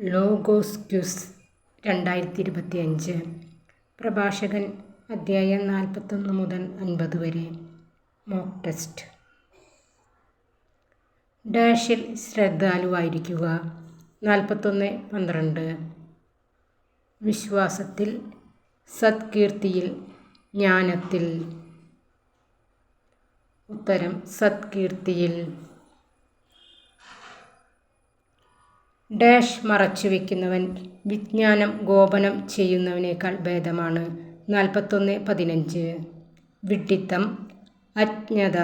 Logos quiz രണ്ടായിരത്തി ഇരുപത്തി അഞ്ച് പ്രഭാഷകൻ അധ്യായം നാൽപ്പത്തൊന്ന് മുതൽ അൻപത് വരെ. Mock test. ഡാഷിൽ ശ്രദ്ധാലുവായിരിക്കുക. നാൽപ്പത്തൊന്ന് പന്ത്രണ്ട്. വിശ്വാസത്തിൽ സത്കീർത്തിയിൽ ജ്ഞാനത്തിൽ. ഉത്തരം സത്കീർത്തിയിൽ. ഡാഷ് മറച്ചു വയ്ക്കുന്നവൻ വിജ്ഞാനം ഗോപനം ചെയ്യുന്നവനേക്കാൾ ഭേദമാണ്. നാൽപ്പത്തൊന്ന് പതിനഞ്ച്. വിഡ്ഢിത്തം അജ്ഞത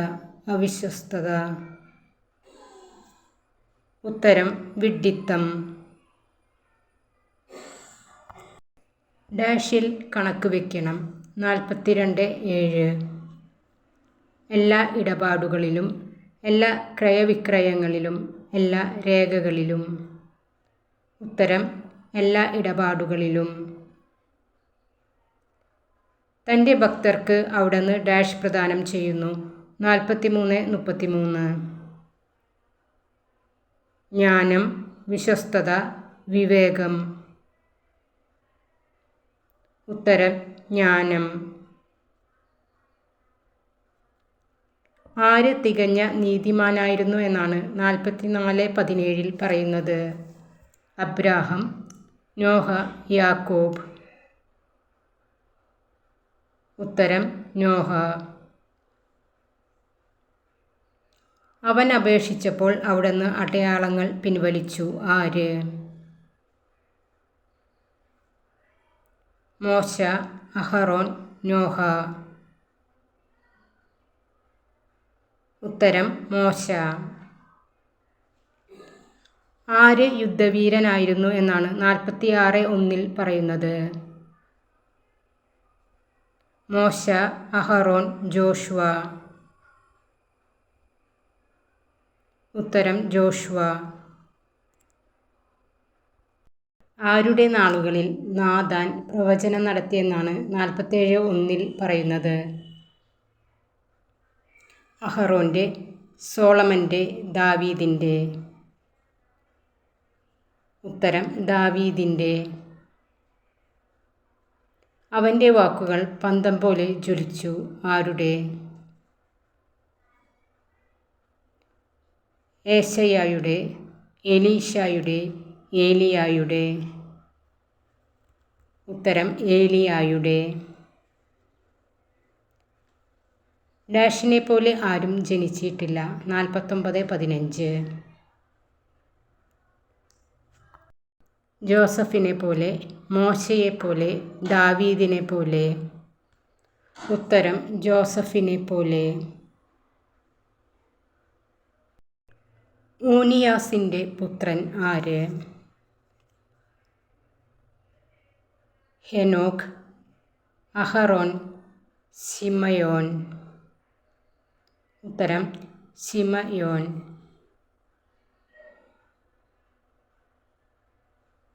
അവിശ്വസ്തത. ഉത്തരം വിഡ്ഢിത്തം ഡാഷിൽ കണക്ക് വയ്ക്കണം നാൽപ്പത്തിരണ്ട് ഏഴ്. എല്ലാ ഇടപാടുകളിലും എല്ലാ ക്രയവിക്രയങ്ങളിലും എല്ലാ രേഖകളിലും. ഉത്തരം എല്ലാ ഇടപാടുകളിലും. തന്റെ ഭക്തർക്ക് അവിടുന്ന് ഡാഷ് പ്രദാനം ചെയ്യുന്നു. നാൽപ്പത്തിമൂന്ന് മുപ്പത്തിമൂന്ന്. ജ്ഞാനം വിശ്വസ്തത വിവേകം. ഉത്തരം ജ്ഞാനം. ആര് തികഞ്ഞ നീതിമാനായിരുന്നു എന്നാണ് നാൽപ്പത്തിനാല് പതിനേഴിൽ പറയുന്നത്. അബ്രാഹം നോഹ യാക്കോബ്. ഉത്തരം നോഹ. അവൻ അപേക്ഷിച്ചപ്പോൾ അവിടുന്ന് അടയാളങ്ങൾ പിൻവലിച്ചു. ആര്? മോശ അഹറോൻ നോഹ. ഉത്തരം മോശ. ആര് യുദ്ധവീരനായിരുന്നു എന്നാണ് നാൽപ്പത്തി ആറ് ഒന്നിൽ പറയുന്നത്. മോശ അഹറോൻ ജോഷുവ. ഉത്തരം ജോഷുവ. ആരുടെ നാളുകളിൽ നാദാൻ പ്രവചനം നടത്തിയെന്നാണ് നാൽപ്പത്തേഴ് ഒന്നിൽ പറയുന്നത്? അഹറോന്റെ സോളമന്റെ ദാവീദിന്റെ. ഉത്തരം ദാവീദിന്റെ. അവന്റെ വാക്കുകൾ പന്തം പോലെ ജ്വലിച്ചു. ആരുടെ? ഏശയായുടെ എലീഷായുടെ ഏലിയായുടെ. ഉത്തരം ഏലിയായുടെ. ഡാഷിനെ പോലെ ആരും ജനിച്ചിട്ടില്ല. നാൽപ്പത്തൊമ്പത് പതിനഞ്ച്. ജോസഫിനെ പോലെ മോശയെ പോലെ ദാവീദിനെ പോലെ. ഉത്തരം ജോസഫിനെ പോലെ. ഊനിയാസിന്റെ പുത്രൻ ആര്? ഹെനോക്ക് അഹറോൻ സിമയോൻ ഉത്തരം സിമയോൻ